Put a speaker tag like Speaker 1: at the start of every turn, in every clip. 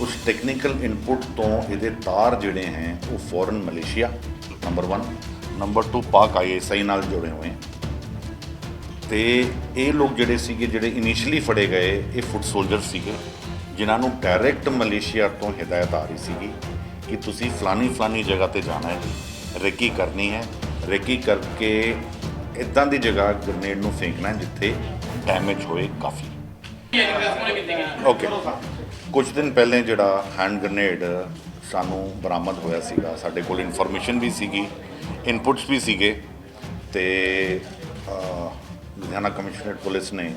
Speaker 1: ਉਸ technical input ਤੋਂ ਇਹਦੇ ਤਾਰ ਜਿਹੜੇ ਹੈ, ਉਹ ਫੋਰਨ ਮਲੇਸ਼ੀਆ ਨੰਬਰ 1 ਨੰਬਰ 2 ਪਾਕ ਆਈਐਸਆਈ ਨਾਲ ਜੁੜੇ ਹੋਏ ਹੈ। ਤੇ ਇਹ ਲੋਕ ਜਿਹੜੇ ਸੀਗੇ, ਜਿਹੜੇ ਇਨੀਸ਼ੀਅਲੀ ਫੜੇ ਗਏ, ਇਹ ਫੁੱਟ ਸੋਲਜਰ ਸੀਗੇ, ਜਿਨ੍ਹਾਂ ਨੂੰ ਡਾਇਰੈਕਟ ਮਲੇਸ਼ੀਆ ਤੋਂ ਹਦਾਇਤ ਆ ਰਹੀ ਸੀਗੀ ਕਿ ਤੁਸੀਂ ਫਲਾਨੀ ਫਲਾਨੀ ਜਗ੍ਹਾ ਤੇ ਜਾਣਾ ਹੈ, ਰੇਕੀ ਕਰਨੀ ਹੈ। ਰੇਕੀ ਕਰਕੇ ਇਦਾਂ ਦੀ ਜਗ੍ਹਾ ਗ੍ਰਨੇਡ ਨੂੰ ਫੇਂਕਣਾ ਜਿੱਥੇ ਡੈਮੇਜ ਹੋਏ ਕਾਫੀ। ਓਕੇ ਕੁਝ ਦਿਨ ਪਹਿਲੇ ਜਿਹੜਾ ਹੈਂਡ ਗ੍ਰਨੇਡ ਸਾਨੂੰ ਬਰਾਮਦ ਹੋਇਆ ਸੀਗਾ, ਸਾਡੇ ਕੋਲ ਇਨਫੋਰਮੇਸ਼ਨ ਵੀ ਸੀਗੀ ਇਨਪੁਟਸ ਵੀ ਸੀਗੇ ਤੇ ਲੁਧਿਆਣਾ ਕਮਿਸ਼ਨਰੇਟ ਪੁਲਿਸ ਨੇ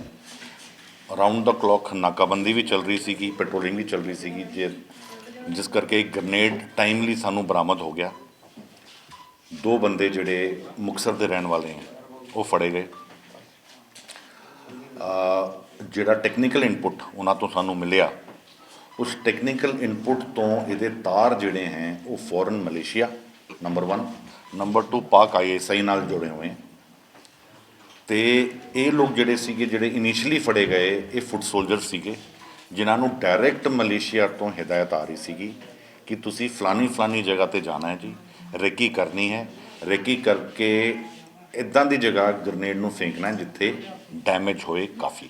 Speaker 1: ਅਰਾਊਂਡ ਦਾ ਕਲੌਕ ਨਾਕਾਬੰਦੀ ਵੀ ਚੱਲ ਰਹੀ ਸੀਗੀ ਪੈਟਰੋਲਿੰਗ ਵੀ ਚੱਲ ਰਹੀ ਸੀਗੀ ਜੇ ਜਿਸ ਕਰਕੇ ਇੱਕ ਗ੍ਰਨੇਡ ਟਾਈਮਲੀ ਸਾਨੂੰ ਬਰਾਮਦ ਹੋ ਗਿਆ। ਦੋ ਬੰਦੇ ਜਿਹੜੇ ਮੁਕਤਸਰ ਦੇ ਰਹਿਣ ਵਾਲੇ ਹੈ, ਉਹ ਫੜੇ ਗਏ। ਅਹ ਜਿਹੜਾ ਟੈਕਨੀਕਲ ਇਨਪੁਟ ਉਹਨਾਂ ਤੋਂ ਸਾਨੂੰ ਮਿਲਿਆ, ਉਸ ਟੈਕਨੀਕਲ ਇਨਪੁਟ ਤੋਂ ਇਹਦੇ ਤਾਰ ਜਿਹੜੇ ਹੈ, ਉਹ ਫੋਰਨ ਮਲੇਸ਼ੀਆ ਨੰਬਰ 1 ਨੰਬਰ 2 ਪਾਕ ਆਈਐਸਆਈ ਨਾਲ ਜੁੜੇ ਹੋਏ। ਹੈ ਤੇ ਇਹ ਲੋਕ ਜਿਹੜੇ ਸੀਗੇ, ਜਿਹੜੇ ਇਨੀਸ਼ੀਅਲੀ ਫੜੇ ਗਏ, ਇਹ ਫੁੱਟ ਸੋਲਜਰ ਸੀਗੇ, ਜਿਨ੍ਹਾਂ ਨੂੰ ਡਾਇਰੈਕਟ ਮਲੇਸ਼ੀਆ ਤੋਂ ਹਦਾਇਤ ਆ ਰਹੀ ਸੀਗੀ ਕਿ ਤੁਸੀਂ ਫਲਾਨੀ ਫਲਾਨੀ ਜਗ੍ਹਾ ਤੇ ਜਾਣਾ ਹੈ ਜੀ, ਰੇਕੀ ਕਰਨੀ ਹੈ। ਰੇਕੀ ਕਰਕੇ ਇਦਾਂ ਦੀ ਜਗ੍ਹਾ ਗ੍ਰਨੇਡ ਨੂੰ ਫੇਂਕਣਾ ਜਿੱਥੇ ਡੈਮੇਜ ਹੋਏ ਕਾਫੀ।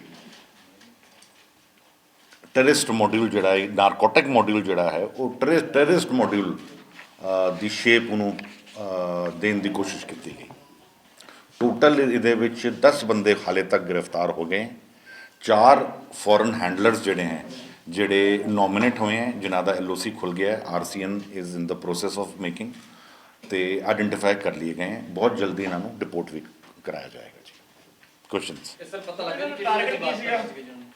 Speaker 1: ਟੈਰਰਿਸਟ ਮੋਡਿਊਲ ਜਿਹੜਾ ਹੈ, ਨਾਰਕੋਟਿਕ ਮੋਡਿਊਲ ਜਿਹੜਾ ਹੈ, ਉਹ ਟੈਰਰਿਸਟ ਮੋਡਿਊਲ ਦੀ ਸ਼ੇਪ ਉਹਨੂੰ ਦੇਣ ਦੀ ਕੋਸ਼ਿਸ਼ ਕੀਤੀ ਗਈ। ਟੋਟਲ ਇਹਦੇ ਵਿੱਚ 10 ਬੰਦੇ ਹਾਲੇ ਤੱਕ ਗ੍ਰਿਫਤਾਰ ਹੋ ਗਏ। ਚਾਰ ਫੋਰਨ ਹੈਂਡਲਰਸ ਜਿਹੜੇ ਹੈ, ਜਿਹੜੇ ਨੋਮੀਨੇਟ ਹੋਏ ਹੈ, ਜਿਨ੍ਹਾਂ ਦਾ ਐਲਓਸੀ ਖੁੱਲ ਗਿਆ ਹੈ RCN is in the process of making ਤੇ ਆਇਡੈਂਟੀਫਾਈ ਕਰ ਲਏ ਗਏ ਹੈ। ਬਹੁਤ ਜਲਦੀ ਇਹਨਾਂ ਨੂੰ ਡਿਪੋਰਟ ਵੀ ਕਰਾਇਆ ਜਾਏਗਾ ਜੀ। ਕੁਐਸਚਨਸ
Speaker 2: ਸਰ ਪਤਾ ਲੱਗਾ ਕਿ
Speaker 3: ਟਾਰਗੇਟ ਕੀ ਸੀਗਾ?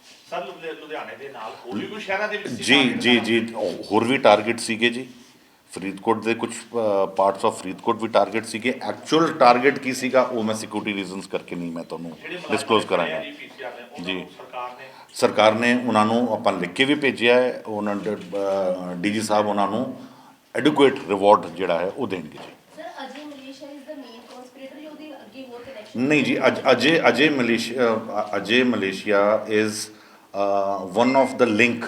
Speaker 2: ਸੀਗਾ
Speaker 3: ਸਰ ਲੁਧਿ- ਲੁਧਿਆਣੇ ਦੇ ਨਾਲ ਹੋਰ ਵੀ ਕੋਈ ਸ਼ਹਿਰਾਂ ਦੇ ਵਿੱਚ ਸੀ?
Speaker 1: ਜੀ ਜੀ? ਜੀ ਹੋਰ ਵੀ ਟਾਰਗੇਟ ਸੀਗੇ ਜੀ। ਫਰੀਦਕੋਟ ਦੇ ਕੁਝ ਪਾਰਟਸ ਆਫ ਫਰੀਦਕੋਟ ਵੀ ਟਾਰਗੇਟ ਸੀਗੇ। ਐਕਚੁਅਲ ਟਾਰਗੇਟ ਕੀ ਸੀਗਾ ਉਹ ਮੈਂ ਸਿਕਿਉਰਿਟੀ ਰੀਜ਼ਨਸ ਕਰਕੇ ਨਹੀਂ ਮੈਂ ਤੁਹਾਨੂੰ ਡਿਸਕਲੋਜ਼ ਕਰਾਂਗਾ।
Speaker 3: ਜੀ ਸਰਕਾਰ ਨੇ
Speaker 1: ਉਹਨਾਂ ਨੂੰ ਆਪਾਂ ਲਿਖ ਕੇ ਵੀ ਭੇਜਿਆ ਹੈ। ਉਹਨਾਂ ਡੀਜੀ ਸਾਹਿਬ ਉਹਨਾਂ ਨੂੰ ਐਡੁਕੇਟ ਰਿਵਾਰਡ ਜਿਹੜਾ ਹੈ ਉਹ ਦੇਣਗੇ ਜੀ
Speaker 4: sir Ajay Malaysia is the main conspirator ਜਾਂ ਉਹਦੇ ਅੱਗੇ ਹੋਰ ਕਨੈਕਸ਼ਨ
Speaker 1: ਨਹੀਂ ਜੀ ਅਜ ਅਜੇ ਅਜੇ Malaysia Ajay Malaysia is one of the link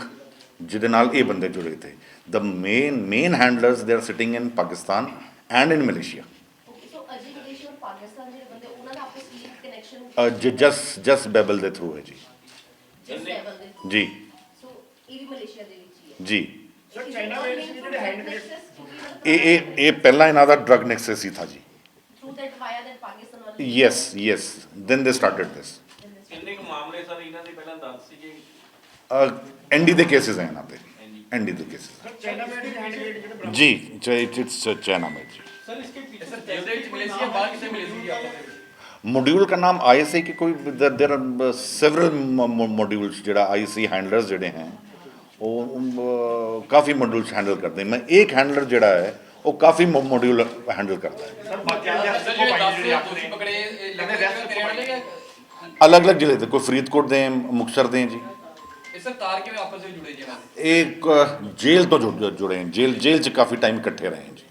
Speaker 1: ਜਿਹਦੇ ਨਾਲ ਇਹ ਬੰਦੇ ਜੁੜੇ ਥੇ the main main handlers they are sitting in Pakistan and in Malaysia.
Speaker 4: Okay so Ajay Malaysia ਔਰ ਪਾਕਿਸਤਾਨ ਜਿਹੜੇ ਬੰਦੇ ਉਹਨਾਂ ਦਾ ਆਪਸ ਵਿੱਚ ਕਨੈਕਸ਼ਨ
Speaker 1: ਜਸ ਜਸ ਬੈਬਲ ਦੇ ਥਰੂ ਹੈ ਜੀ।
Speaker 4: ਦੇ
Speaker 1: ਜੀ।
Speaker 4: ਸੋ ਇਹ ਵੀ ਮਲੇਸ਼ੀਆ ਦੇ ਵਿੱਚ ਹੀ ਹੈ।
Speaker 1: ਜੀ।
Speaker 3: ਸਰ ਚਾਈਨਾ ਵਿੱਚ ਜਿਹੜੇ ਹੈਂਡ ਗ੍ਰੇਡ
Speaker 1: ਇਹ ਇਹ ਇਹ ਪਹਿਲਾਂ ਇਹਨਾਂ ਦਾ ਡਰਗ ਨੈਕਸਸ ਹੀ ਥਾ ਜੀ।
Speaker 4: that via that Pakistan ਵਾਲੀ
Speaker 1: Yes,
Speaker 2: ਕਿੰਨੇ ਕੁ ਮਾਮਲੇ ਸਰ ਇਹਨਾਂ ਦੇ? ਪਹਿਲਾਂ ਦੱਸ ਸੀਗੇ।
Speaker 1: Uh, ND ਦੇ cases ਹੈ ਇਹਨਾਂ ਤੇ ND ਦੇ
Speaker 3: cases China made in handmade
Speaker 1: ਜੀ ਇਟਸ ਚਾਈना में
Speaker 2: ਸਰ ਇਸਕੇ ਪਿੱਛੇ ਸਰ ਜਿਹਦੇ ਵਿੱਚ ਮਿਲੇ ਬਾਹਰ ਕਿਤੇ ਮਿਲੇ ਸੀ ਆਪਾਂ
Speaker 1: मॉड्यूल का नाम आईएसआई के कोई देर सेवरल मॉड्यूल्स ਜਿਹੜਾ आईएसआई ਹੈਂਡਲਰਸ ਜਿਹੜੇ ਹੈ ਉਹ ਕਾਫੀ ਮੋਡਿਊਲਸ ਹੈਂਡਲ ਕਰਦੇ ਮੈਂ ਇੱਕ ਹੈਂਡਲਰ ਜਿਹੜਾ ਹੈ ਉਹ ਕਾਫੀ ਮੋਡਿਊਲ ਹੈਂਡਲ ਕਰਦਾ ਹੈ।
Speaker 3: ਸਰ ਬਾਕੀਆਂ ਦੇ
Speaker 2: ਸਰ
Speaker 3: ਹੱਥੋਂ
Speaker 2: ਜਿਹੜੇ
Speaker 3: ਪਾਈ
Speaker 2: 10
Speaker 3: ਜਿਹੜੇ ਆਪਣੇ।
Speaker 2: ਦੋਸ਼ੀ ਪਕੜੇ ਇਹ
Speaker 3: ਕਹਿੰਦੇ
Speaker 2: ਲੱਗਦਾ
Speaker 3: rest
Speaker 2: ਤੇਰੇ ਵਾਲੇ ਜਾਂ
Speaker 1: ਅਲੱਗ-ਅਲੱਗ ਜ਼ਿਲ੍ਹੇ ਦੇ ਕੋਈ ਫਰੀਦਕੋਟ ਦੇ ਹੈ, ਮੁਕਤਸਰ ਦੇ ਜੀ।
Speaker 2: ਇਹ ਸਰ ਤਾਰ ਕਿਵੇਂ ਆਪਸ ਵਿੱਚ ਜੁੜੇ ਜੀ ਇਹਨਾਂ ਦੇ
Speaker 1: ਇਹ ਇੱਕ ਜੇਲ੍ਹ ਤੋਂ ਜੁੜ- ਜੁੜੇ ਹੈ ਜੇਲ੍ਹ ਜੇਲ੍ਹ 'ਚ ਕਾਫੀ ਟਾਈਮ ਇਕੱਠੇ ਰਹੇ ਹੈ ਜੀ।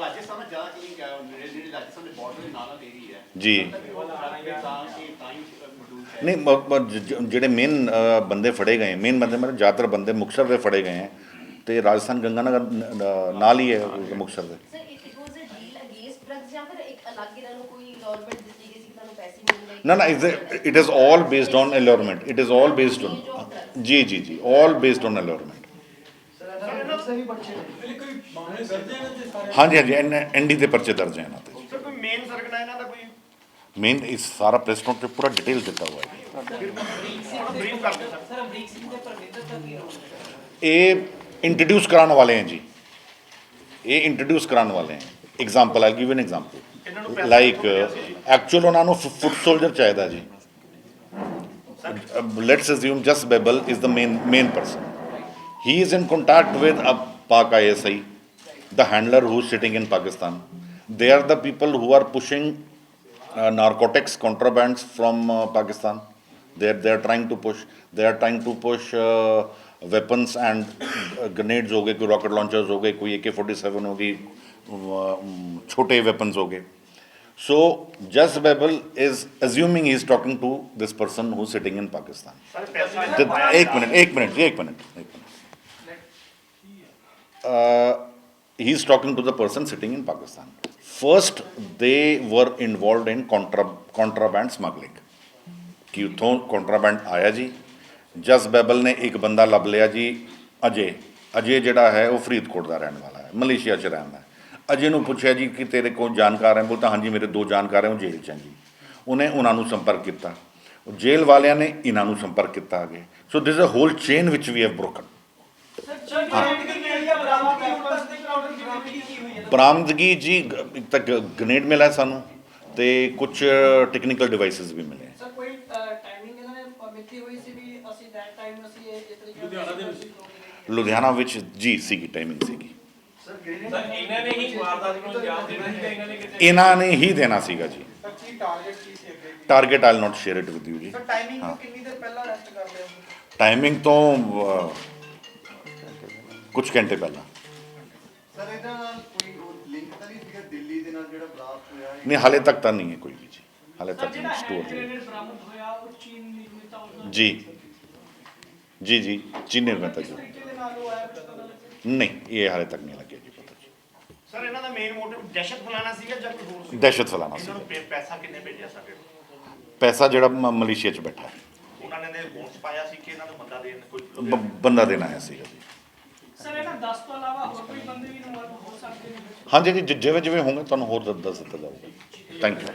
Speaker 5: ਰਾਜਸਥਾਨ ਨਾਲ ਜ਼ਿਆਦਾ ਕਿ ਜਿਹੜੀ ਜਿਹੜੀ ਰਾਜਸਥਾਨ ਦੇ ਬਾਰਡਰ ਦੇ ਨਾਲ ਏਰੀਆ ਹੈ
Speaker 1: ਜੀ
Speaker 5: ਉਹ ਤਾਂ ਕਿ ਤਾਂ ਹੀ। ਮੌਜੂਦ ਹੈ
Speaker 1: ਨਹੀਂ ਮ- ਮ- ਜ- ਜ- ਜਿਹੜੇ ਮੇਨ ਬੰਦੇ ਫੜੇ ਗਏ ਮੇਨ ਬੰਦੇ ਮਤਲਬ ਜ਼ਿਆਦਾਤਰ ਬੰਦੇ ਮੁਕਤਸਰ ਦੇ ਫੜੇ ਗਏ ਹੈ। ਤੇ ਰਾਜਸਥਾਨ ਗੰਗਾਨਗਰ ਨ- ਨਾਲ ਹੀ ਹੈ ਮੁਕਤਸਰ ਦੇ।
Speaker 4: Sir it was a deal against drugs ਜਾਂ ਫਿਰ ਇੱਕ ਅਲੱਗ ਇਹਨਾਂ ਨੂੰ ਕੋਈ ਇਨਵੋਲਵਮੈਂਟ ਦਿੱਤੀ ਗਈ ਸੀ ਕਿ ਤੁਹਾਨੂੰ ਪੈਸੇ ਮਿਲਣਗੇ
Speaker 1: ਨਾ ਨਾ it is all based on allurement it is all based on ਜੀ ਜੀ ਜੀ ਆਲ ਬੇਸਡ ਔਨ ਅਲੋਰਮੈਂਟ ਸਹੀ ਬੱਚੇ ਨੇ। ਹਾਂਜੀ ਹਾਂਜੀ ਐਨਡੀ ਦੇ ਪਰਚੇ ਦਰਜ ਹੈ ਇਹਨਾਂ ਤੇ
Speaker 3: ਸਰ ਕੋਈ ਮੇਨ ਸਰਗਨਾ ਇਹਨਾਂ ਦਾ ਕੋਈ?
Speaker 1: ਮੇਨ ਇਸ ਸਾਰਾ ਪ੍ਰੈਸ ਨੋਟ ਤੇ ਪੂਰਾ ਡਿਟੇਲ ਦਿੱਤਾ ਹੋਇਆ ਹੈ।
Speaker 3: ਬਰੀਫ ਕਰਦੇ ਸਰ
Speaker 1: ਇਹ ਇੰਟਰੋਡਿਊਸ ਕਰਾਉਣ ਵਾਲੇ हैं ਜੀ ਇਹ ਇੰਟਰੋਡਿਊਸ ਕਰਾਉਣ ਵਾਲੇ हैं
Speaker 3: example
Speaker 1: I
Speaker 3: give an example like?
Speaker 1: Actual ਉਹਨਾਂ ਨੂੰ ਫੁੱਟ ਸੋਲਜਰ ਚਾਹੀਦਾ ਜੀ let's assume just Babel is main main person he is in contact with a Pak ISI, the handler who's sitting in Pakistan. They are the people who are pushing uh, narcotics contrabands from uh, Pakistan. They are, they are trying to push. They are trying to push uh, weapons and uh, grenades हो गए कोई rocket launchers हो गए कोई AK-47 हो गई uh, छोटे weapons हो गए. So Jas Babel is assuming he is talking to this person who's sitting in Pakistan.
Speaker 3: Sir ਪੈਸਾ
Speaker 1: The- एक मिनट एक मिनट जी, एक मिनट एक minute uh, he's talking to the person sitting in Pakistan. First, they were involved in contra, contraband smuggling. ਕਿ ਉੱਥੋਂ ਕੰਟਰਾਬੈਂਡ ਆਇਆ ਜੀ ਜਸ ਬੈਬਲ ਨੇ ਇੱਕ ਬੰਦਾ ਲੱਭ ਲਿਆ ਜੀ, ਅਜੇ। ਅਜੇ ਜਿਹੜਾ ਹੈ ਉਹ ਫਰੀਦਕੋਟ ਦਾ ਰਹਿਣ ਵਾਲਾ ਹੈ, ਮਲੇਸ਼ੀਆ 'ਚ ਰਹਿੰਦਾ ਹੈ। ਅਜੇ ਨੂੰ ਪੁੱਛਿਆ ਜੀ ਕਿ ਤੇਰੇ ਕੋਲ ਜਾਣਕਾਰ ਹੈ ਬੋਲਤਾ ਹਾਂਜੀ, ਮੇਰੇ ਦੋ ਜਾਣਕਾਰ ਹੈ, ਉਹ ਜੇਲ੍ਹ 'ਚ ਹੈ ਜੀ। ਉਹਨੇ ਉਹਨਾਂ ਨੂੰ ਸੰਪਰਕ ਕੀਤਾ। ਜੇਲ੍ਹ ਵਾਲਿਆਂ ਨੇ ਇਹਨਾਂ ਨੂੰ ਸੰਪਰਕ ਕੀਤਾ ਅਗੇ। So this a whole chain which we have broken ਬਰਾਮਦਗੀ ਜੀ, ਇੱਕ ਤਾਂ ਗ੍ਰੇਨੇਡ ਮਿਲਿਆ ਸਾਨੂੰ ਤੇ ਕੁਝ ਟੈਕਨੀਕਲ ਡਿਵਾਈਸਸ ਵੀ ਮਿਲੇ ਹੈ।
Speaker 6: ਸਰ ਕੋਈ ਟਾਈਮਿੰਗ ਇਹਨਾਂ ਨੇ ਮਿੱਥੀ ਹੋਈ ਸੀ ਵੀ ਅਸੀਂ ਦੈਟ ਟਾਈਮ ਅਸੀਂ ਇਹ ਇਸ ਤਰੀਕੇ ਲੁਧਿਆਣਾ ਦੇ ਵਿੱਚ?
Speaker 1: ਲੁਧਿਆਣਾ ਵਿੱਚ ਜੀ ਸੀਗੀ ਟਾਈਮਿੰਗ ਸੀਗੀ।
Speaker 2: ਸਰ ਇਹਨਾਂ ਨੇ ਹੀ ਵਾਰਦਾਤ ਨੂੰ ਅੰਜਾਮ ਦੇਣਾ ਸੀ ਜਾਂ ਇਹਨਾਂ ਨੇ ਕਿਤੇ
Speaker 1: ਇਹਨਾਂ ਨੇ ਹੀ ਦੇਣਾ ਸੀਗਾ ਜੀ।
Speaker 3: ਕੀ ਟਾਰਗੇਟ ਕੀ ਸੀ ਅੱਗੇ
Speaker 1: target I'll not share it with you ਜੀ।
Speaker 3: ਸਰ ਟਾਈਮਿੰਗ ਤੋਂ ਕਿੰਨੀ ਦੇਰ ਪਹਿਲਾਂ ਅਰੈਸਟ ਕਰ ਲਿਆ
Speaker 1: ਟਾਈਮਿੰਗ ਤੋਂ ਕੁਝ ਘੰਟੇ ਪਹਿਲਾਂ।
Speaker 5: ਸਰ ਇਹਦਾ ਨਾਲ ਕੋਈ ਲਿੰਕ ਤਾਂ ਨਹੀਂ ਸੀਗਾ ਦਿੱਲੀ ਦੇ ਨਾਲ ਜਿਹੜਾ ਬਲਾਸਟ ਹੋਇਆ
Speaker 1: ਨਹੀਂ ਹਾਲੇ ਤੱਕ ਤਾਂ ਨਹੀਂ ਹੈ ਕੋਈ ਵੀ ਜੀ। ਹਾਲੇ ਤੱਕ ਸਟੋਰ
Speaker 6: ਗ੍ਰੇਨੇਡ ਬਰਾਮਦ ਹੋਇਆ ਉਹ ਚੀਨ ਨਿਰਮਿਤ ਆਉਂਦਾ
Speaker 1: ਜੀ। ਜੀ ਜੀ ਜੀ ਨਿਰਮਾਤਾ
Speaker 6: ਕਿਸ
Speaker 1: ਜੀ।
Speaker 6: ਦੇ
Speaker 1: ਨਹੀਂ ਇਹ ਹਾਲੇ ਤੱਕ ਨਹੀਂ ਲੱਗਿਆ ਜੀ ਪਤਾ ਜੀ।
Speaker 3: ਸਰ ਇਹਨਾਂ ਦਾ ਮੇਨ ਮੋਟਿਵ ਦਹਿਸ਼ਤ ਫੈਲਾਣਾ ਸੀਗਾ ਜਾਂ ਕੋਈ ਹੋਰ ਸੀ
Speaker 1: ਦਹਿਸ਼ਤ ਫੈਲਾਉਣਾ ਸੀ
Speaker 3: ਇਹਨਾਂ ਨੂੰ ਪੈ- ਪੈਸਾ ਕਿੰਨੇ ਭੇਜਿਆ ਸਾਡੇ
Speaker 1: ਪੈਸਾ ਜਿਹੜਾ ਮ- ਮਲੇਸ਼ੀਆ 'ਚ ਬੈਠਾ। ਹੈ
Speaker 3: ਉਹਨਾਂ ਨੇ ਗੋਲਸ ਪਾਇਆ ਸੀ ਕਿ ਇਹਨਾਂ ਨੂੰ ਬੰਦਾ ਦੇਣ ਕੋਈ
Speaker 1: ਬ- ਬੰਦਾ ਦੇਣ ਆਇਆ ਸੀਗਾ ਜੀ।
Speaker 6: ਸਰ ਇਹਨਾਂ 10 ਤੋਂ ਇਲਾਵਾ ਹੋਰ ਕੋਈ ਬੰਦੇ ਵੀ ਇਨਵੋਲਵ ਹੋ ਸਕਦੇ ਨੇ?
Speaker 1: ਹਾਂਜੀ ਜੀ ਜਿ- ਜਿਵੇਂ ਜਿਵੇਂ ਹੋਣਗੇ ਤੁਹਾਨੂੰ ਹੋਰ ਦੱਸ ਦੱਸ ਦਿੱਤਾ ਜਾਊਗਾ। Thank you